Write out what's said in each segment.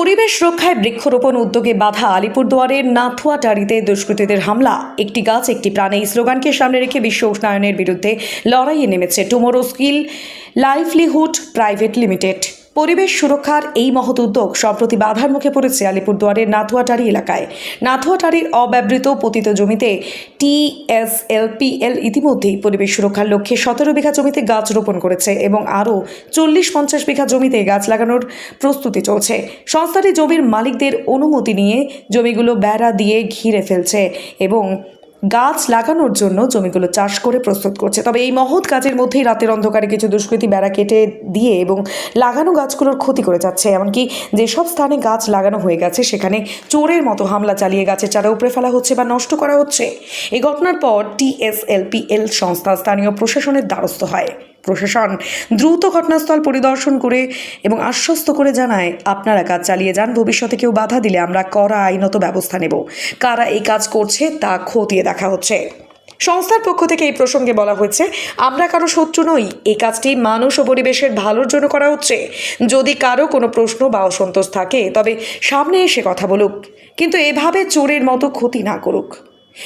পরিবেশ রক্ষায় বৃক্ষরোপণ উদ্যোগে বাধা আলিপুরদুয়ারের নাথুয়াটারিতে দুষ্কৃতীদের হামলা। একটি গাছ একটি প্রাণে এই স্লোগানকে সামনে রেখে বিশ্ব উষ্ণায়নের বিরুদ্ধে লড়াইয়ে নেমেছে Tomorrow Skill Livelihood private limited. পরিবেশ সুরক্ষার এই মহৎ উদ্যোগ সম্প্রতি বাধার মুখে পড়েছে আলিপুরদুয়ারের নাথুয়াটারি এলাকায়। নাথুয়াটারির অব্যবহৃত পতিত জমিতে টিএসএলপিএল ইতিমধ্যেই পরিবেশ সুরক্ষার লক্ষ্যে সতেরো বিঘা জমিতে গাছ রোপণ করেছে এবং আরও চল্লিশ পঞ্চাশ বিঘা জমিতে গাছ লাগানোর প্রস্তুতি চলছে। সংস্থাটি জমির মালিকদের অনুমতি নিয়ে জমিগুলো বেড়া দিয়ে ঘিরে ফেলছে এবং গাছ লাগানোর জন্য জমিগুলো চাষ করে প্রস্তুত করছে। তবে এই মহৎ কাজের মধ্যেই রাতের অন্ধকারে কিছু দুষ্কৃতী বেড়া কেটে দিয়ে এবং লাগানো গাছগুলোর ক্ষতি করে যাচ্ছে। এমনকি যেসব স্থানে গাছ লাগানো হয়ে গেছে, সেখানে চোরের মতো হামলা চালিয়ে গাছের চারা উপড়ে ফেলা হচ্ছে বা নষ্ট করা হচ্ছে। এই ঘটনার পর টিএসএলপিএল সংস্থা স্থানীয় প্রশাসনের দ্বারস্থ হয়। প্রশাসন দ্রুত ঘটনাস্থল পরিদর্শন করে এবং আশ্বস্ত করে জানায়, আপনারা কাজ চালিয়ে যান, ভবিষ্যতে কেউ বাধা দিলে আমরা কড়া আইনত ব্যবস্থা নেব। কারা এই কাজ করছে তা খতিয়ে দেখা হচ্ছে। সংস্থার পক্ষ থেকে এই প্রসঙ্গে বলা হয়েছে, আমরা কারও শত্রু নই, এই কাজটি মানুষ ও পরিবেশের ভালোর জন্য করা হচ্ছে। যদি কারও কোনো প্রশ্ন বা অসন্তোষ থাকে, তবে সামনে এসে কথা বলুক। কিন্তু এভাবে চোরের মতো ক্ষতি না করুক।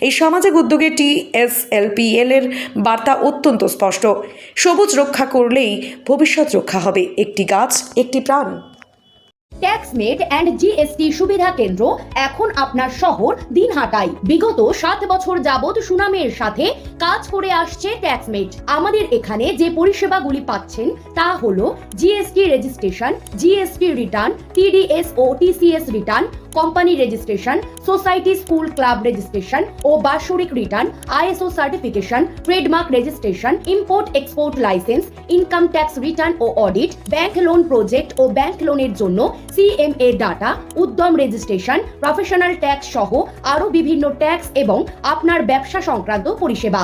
এই সামাজিক উদ্যোগে টিএসএলপিএল এর বার্তা অত্যন্ত স্পষ্ট। সবুজ রক্ষা করলেই ভবিষ্যৎ রক্ষা হবে। একটি গাছ, একটি প্রাণ। ট্যাক্সমেট অ্যান্ড জিএসটি সুবিধা কেন্দ্র এখন আপনার শহর দিনহাটায়। বিগত সাত বছর যাবৎ সুনামের সাথে কাজ করে আসছে ট্যাক্সমেট। আমাদের এখানে যে পরিষেবাগুলি পাচ্ছেন তা হল GST registration GST return TDS ও TCS return company registration society school club registration ও বাৎসরিক return ISO certification trademark registration import export licence income tax return ও অডিট ব্যাংক লোন প্রজেক্ট ও ব্যাংক লোনের জন্য CMA data Udyam registration professional tax সহ আরও বিভিন্ন tax এবং আপনার ব্যবসা সংক্রান্ত পরিষেবা।